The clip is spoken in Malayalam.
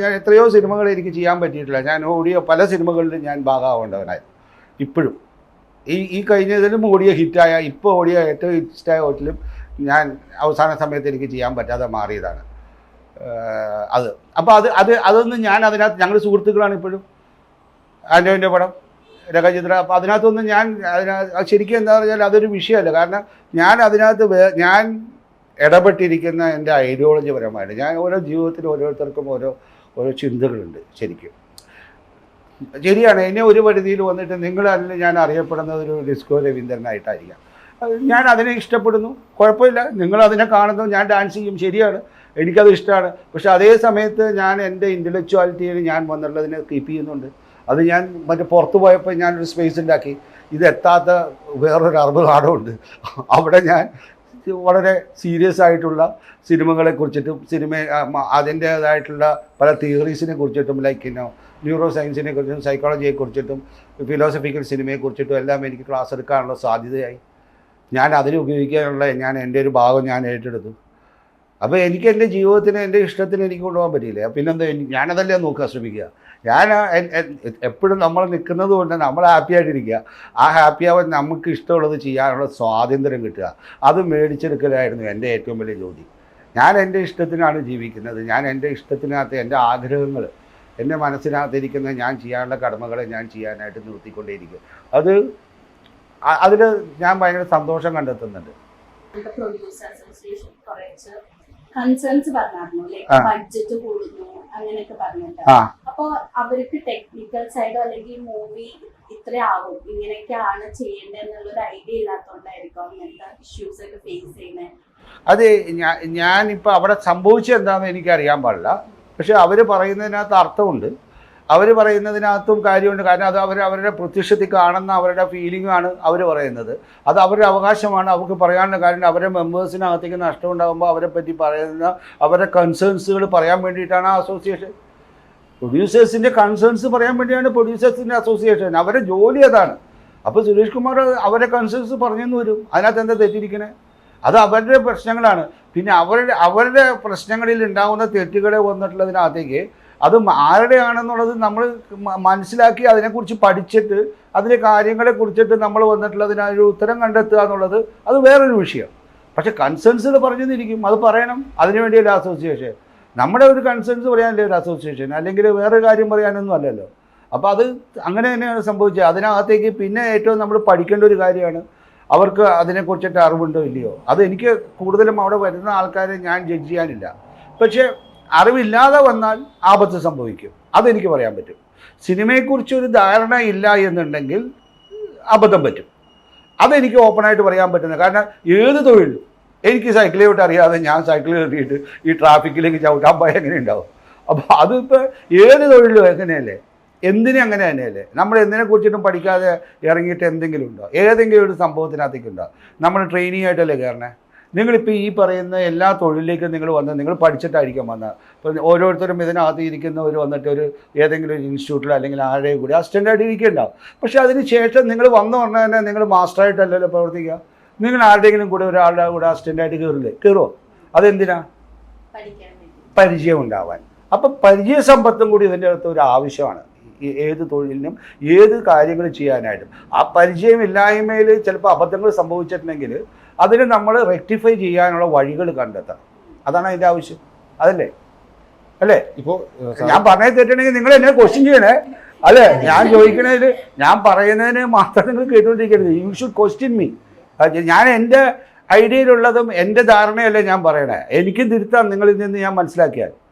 ഞാൻ എത്രയോ സിനിമകൾ എനിക്ക് ചെയ്യാൻ പറ്റിയിട്ടില്ല. ഞാൻ ഓടിയ പല സിനിമകളിലും ഞാൻ ഭാഗമാവേണ്ടവനായി. ഇപ്പോഴും. ഈ ഈ കഴിഞ്ഞതിലും ഓടിയ ഹിറ്റായ ഇപ്പോൾ ഓടിയ ഏറ്റവും ഹിറ്റായ ഹോട്ടലും ഞാൻ അവസാന സമയത്ത് എനിക്ക് ചെയ്യാൻ പറ്റാതെ മാറിയതാണ്. അത്. അപ്പോൾ അത് അത് അതൊന്നും ഞാൻ അതിനകത്ത് ഞങ്ങൾ സുഹൃത്തുക്കളാണ് ഇപ്പോഴും. ആന്റോന്റെ പടം രകചിത്ര അപ്പോൾ അതിനകത്തൊന്നും ഞാൻ അതിനകത്ത് ശരിക്കും എന്താ പറഞ്ഞാൽ അതൊരു വിഷയമല്ല. കാരണം ഞാൻ അതിനകത്ത് ഞാൻ ഇടപെട്ടിരിക്കുന്ന എന്റെ ഐഡിയോളജി പരമായിട്ട് ഞാൻ ഓരോ ജീവിതത്തിലും ഓരോരുത്തർക്കും ഓരോ ഓരോ ചിന്തകളുണ്ട് ശരിക്കും. ശരിയാണ് എന്നെ ഒരു പരിധിയിൽ വന്നിട്ട് നിങ്ങളല്ല ഞാൻ അറിയപ്പെടുന്നത് ഒരു ഡിസ്കോ രവീന്ദ്രനായിട്ടായിരിക്കാം. ഞാൻ അതിനെ ഇഷ്ടപ്പെടുന്നു കുഴപ്പമില്ല. നിങ്ങൾ അതിനെ കാണുന്നു ഞാൻ ഡാൻസ് ചെയ്യും ശരിയാണ്. എനിക്കത് ഇഷ്ടമാണ്. പക്ഷെ അതേ സമയത്ത് ഞാൻ എന്റെ ഇന്റലക്ച്വാലിറ്റിയിൽ ഞാൻ വന്നുള്ളതിനെ കീപ്പ് ചെയ്യുന്നുണ്ട്. അത് ഞാൻ മറ്റേ പുറത്ത് പോയപ്പോൾ ഞാനൊരു സ്പേസ് ഉണ്ടാക്കി. ഇതെത്താത്ത വേറൊരു അറബ് ഉണ്ട് അവിടെ ഞാൻ വളരെ സീരിയസ് ആയിട്ടുള്ള സിനിമകളെ കുറിച്ചിട്ടും സിനിമ അതിന്റേതായിട്ടുള്ള പല തിയറീസിനെ കുറിച്ചിട്ടും ലൈക്ക് ഇന്നോ ന്യൂറോ സയൻസിനെ കുറിച്ചും സൈക്കോളജിയെ കുറിച്ചിട്ടും ഫിലോസഫിക്കൽ സിനിമയെ കുറിച്ചിട്ടും എല്ലാം എനിക്ക് ക്ലാസ് എടുക്കാനുള്ള സാധ്യതയായി. ഞാൻ അതിന് ഉപയോഗിക്കാനുള്ള ഞാൻ എന്റെ ഒരു ഭാഗം ഞാൻ ഏറ്റെടുത്തു. അപ്പോൾ എനിക്ക് എന്റെ ജീവിതത്തിന് എന്റെ ഇഷ്ടത്തിന് എനിക്ക് കൊണ്ടുപോകാൻ പറ്റിയില്ല? പിന്നെന്താ ഞാനതല്ലേ നോക്കാൻ ശ്രമിക്കുക. ഞാൻ എപ്പോഴും നമ്മൾ നിൽക്കുന്നത് കൊണ്ട് നമ്മൾ ഹാപ്പി ആയിട്ടിരിക്കുക. ആ ഹാപ്പി ആവാൻ നമുക്ക് ഇഷ്ടമുള്ളത് ചെയ്യാനുള്ള സ്വാതന്ത്ര്യം കിട്ടുക. അത് മേടിച്ചെടുക്കലായിരുന്നു എന്റെ ഏറ്റവും വലിയ ജോലി. ഞാൻ എന്റെ ഇഷ്ടത്തിനാണ് ജീവിക്കുന്നത്. ഞാൻ എന്റെ ഇഷ്ടത്തിനകത്ത് എന്റെ ആഗ്രഹങ്ങൾ എന്റെ മനസ്സിനകത്തിരിക്കുന്ന ഞാൻ ചെയ്യാനുള്ള കടമകളെ ഞാൻ ചെയ്യാനായിട്ട് നിർത്തിക്കൊണ്ടേയിരിക്കും അത് അതിൽ ഞാൻ ഭയങ്കര സന്തോഷം കണ്ടെത്തുന്നുണ്ട്. കൺസേൺസ് പറഞ്ഞായിരുന്നു. ലൈക്ക്. ബഡ്ജറ്റ് കൂടുന്നു അങ്ങനെയൊക്കെ പറഞ്ഞിട്ട്. അപ്പൊ അവർക്ക് ടെക്നിക്കൽ സൈഡോ അല്ലെങ്കിൽ മൂവി ഇത്രയാവും. ഇങ്ങനെയൊക്കെയാണ് ചെയ്യേണ്ടതെന്നുള്ള ഒരു ഐഡിയ ഇല്ലാത്തതുകൊണ്ടായിരിക്കും അങ്ങനത്തെ ഇഷ്യൂസ് ഒക്കെ ഫേസ് ചെയ്യുന്നത് അത് ഞാൻ ഞാനിപ്പോൾ അവിടെ സംഭവിച്ചത് എന്താണെന്ന് എനിക്ക് അറിയാൻ പാടില്ല. പക്ഷെ അവർ പറയുന്നതിനകത്ത് അർത്ഥമുണ്ട്. അവർ പറയുന്നതിനകത്തും കാര്യമുണ്ട്. കാരണം അത് അവർ അവരുടെ പ്രത്യക്ഷത്തിൽ കാണുന്ന അവരുടെ ഫീലിംഗാണ് അവർ പറയുന്നത്. അത് അവരുടെ അവകാശമാണ്. അവർക്ക് പറയാനുള്ള കാര്യം അവരുടെ മെമ്പേഴ്സിനകത്തേക്ക് നഷ്ടം ഉണ്ടാകുമ്പോൾ അവരെ പറ്റി പറയുന്ന അവരുടെ കൺസേൺസുകൾ പറയാൻ വേണ്ടിയിട്ടാണ് ആ അസോസിയേഷൻ പ്രൊഡ്യൂസേഴ്സിന്റെ കൺസേൺസ് പറയാൻ വേണ്ടിയാണ് പ്രൊഡ്യൂസേഴ്സിന്റെ അസോസിയേഷൻ അവരുടെ ജോലി അതാണ്. അപ്പോൾ സുരേഷ് കുമാർ അവരുടെ കൺസേൺസ് പറഞ്ഞെന്ന് വരും. അതിനകത്ത് എന്താ തെറ്റിരിക്കണേ അത് അവരുടെ പ്രശ്നങ്ങളാണ്. പിന്നെ അവരുടെ അവരുടെ പ്രശ്നങ്ങളിൽ ഉണ്ടാകുന്ന തെറ്റുകളെ വന്നിട്ടുള്ളതിനകത്തേക്ക് അത് ആരുടെയാണെന്നുള്ളത് നമ്മൾ മനസ്സിലാക്കി അതിനെക്കുറിച്ച് പഠിച്ചിട്ട് അതിലെ കാര്യങ്ങളെ കുറിച്ചിട്ട് നമ്മൾ വന്നിട്ടുള്ള അതിനൊരു ഉത്തരം കണ്ടെത്തുക എന്നുള്ളത് അത് വേറൊരു വിഷയം. പക്ഷെ കൺസേൺസുകൾ പറഞ്ഞെന്നിരിക്കും. അത് പറയണം. അതിനു വേണ്ടിയല്ല അസോസിയേഷൻ നമ്മുടെ ഒരു കൺസേൺസ് പറയാനല്ലേ ഒരു അസോസിയേഷൻ അല്ലെങ്കിൽ വേറെ കാര്യം പറയാനൊന്നും അല്ലല്ലോ. അപ്പോൾ അത് അങ്ങനെ തന്നെയാണ് സംഭവിച്ചത്. അതിനകത്തേക്ക് പിന്നെ ഏറ്റവും നമ്മൾ പഠിക്കേണ്ട ഒരു കാര്യമാണ്. അവർക്ക് അതിനെക്കുറിച്ചിട്ട് അറിവുണ്ടോ ഇല്ലയോ? അത് എനിക്ക് കൂടുതലും അവിടെ വരുന്ന ആൾക്കാരെ ഞാൻ ജഡ്ജ് ചെയ്യാനില്ല. പക്ഷേ അറിവില്ലാതെ വന്നാൽ ആപത്ത് സംഭവിക്കും. അതെനിക്ക് പറയാൻ പറ്റും. സിനിമയെക്കുറിച്ച് ഒരു ധാരണ ഇല്ല എന്നുണ്ടെങ്കിൽ അബദ്ധം പറ്റും. അതെനിക്ക് ഓപ്പണായിട്ട് പറയാൻ പറ്റുന്നത്. കാരണം ഏത് തൊഴിലും എനിക്ക് സൈക്കിൾ ചവിട്ട് അറിയാതെ ഞാൻ സൈക്കിൾ കയറിയിട്ട് ഈ ട്രാഫിക്കിലേക്ക് ചവിട്ടാൻ പോയാൽ എങ്ങനെ ഉണ്ടാവും? അപ്പോൾ അതിപ്പോൾ ഏത് തൊഴിലും എങ്ങനെയല്ലേ? എന്തിനും അങ്ങനെ തന്നെയല്ലേ? നമ്മൾ എന്തിനെ കുറിച്ചിട്ടും പഠിക്കാതെ ഇറങ്ങിയിട്ട് എന്തെങ്കിലും ഉണ്ടോ? ഏതെങ്കിലും ഒരു സംഭവത്തിനകത്തേക്ക് ഉണ്ടോ? നമ്മൾ ട്രെയിനിങ് ആയിട്ടല്ലേ കയറണേ? നിങ്ങളിപ്പോൾ ഈ പറയുന്ന എല്ലാ തൊഴിലിലേക്കും നിങ്ങൾ വന്ന് നിങ്ങൾ പഠിച്ചിട്ടായിരിക്കും വന്നത് ഇപ്പോൾ ഓരോരുത്തരും ഇതിനകത്ത് ഇരിക്കുന്നവർ വന്നിട്ട് ഒരു ഏതെങ്കിലും ഒരു ഇൻസ്റ്റിറ്റ്യൂട്ടിലോ അല്ലെങ്കിൽ ആരുടെയും കൂടി അസിസ്റ്റന്റായിട്ട് ഇരിക്കുന്നുണ്ടാവും പക്ഷേ അതിന് ശേഷം നിങ്ങൾ വന്നു പറഞ്ഞാൽ തന്നെ നിങ്ങൾ മാസ്റ്ററായിട്ടല്ലല്ലോ പ്രവർത്തിക്കുക. നിങ്ങൾ ആരുടെയെങ്കിലും കൂടെ ഒരാളുടെ കൂടെ അസിസ്റ്റന്റായിട്ട് കയറില്ലേ? കയറുമോ അതെന്തിനാ? പരിചയം ഉണ്ടാവാൻ. അപ്പം പരിചയ സമ്പത്തും കൂടി ഇതിന്റെ അകത്ത് ഒരു ആവശ്യമാണ്. ഏത് തൊഴിലിനും ഏത് കാര്യങ്ങൾ ചെയ്യാനായിട്ടും. ആ പരിചയമില്ലായ്മയിൽ ചിലപ്പോൾ അബദ്ധങ്ങൾ സംഭവിച്ചിട്ടുണ്ടെങ്കിൽ അതിന് നമ്മൾ റെക്ടിഫൈ ചെയ്യാനുള്ള വഴികൾ കണ്ടെത്തണം. അതാണ് അതിന്റെ ആവശ്യം. അതല്ലേ? അല്ലേ? ഇപ്പോൾ ഞാൻ പറഞ്ഞത് തെറ്റണെങ്കിൽ നിങ്ങൾ എന്നെ ക്വസ്റ്റ്യൻ ചെയ്യണേ. അല്ലേ? ഞാൻ ചോദിക്കണതിൽ ഞാൻ പറയുന്നതിന് മാത്രം നിങ്ങൾ കേട്ടുകൊണ്ടിരിക്കരുത്. യു ഷുഡ് ക്വസ്റ്റ്യൻ മീ ഞാൻ എന്റെ ഐഡിയയിലുള്ളതും എന്റെ ധാരണയല്ലേ ഞാൻ പറയണേ. എനിക്കും തിരുത്താം നിങ്ങളിൽ നിന്ന് ഞാൻ മനസ്സിലാക്കിയാൽ.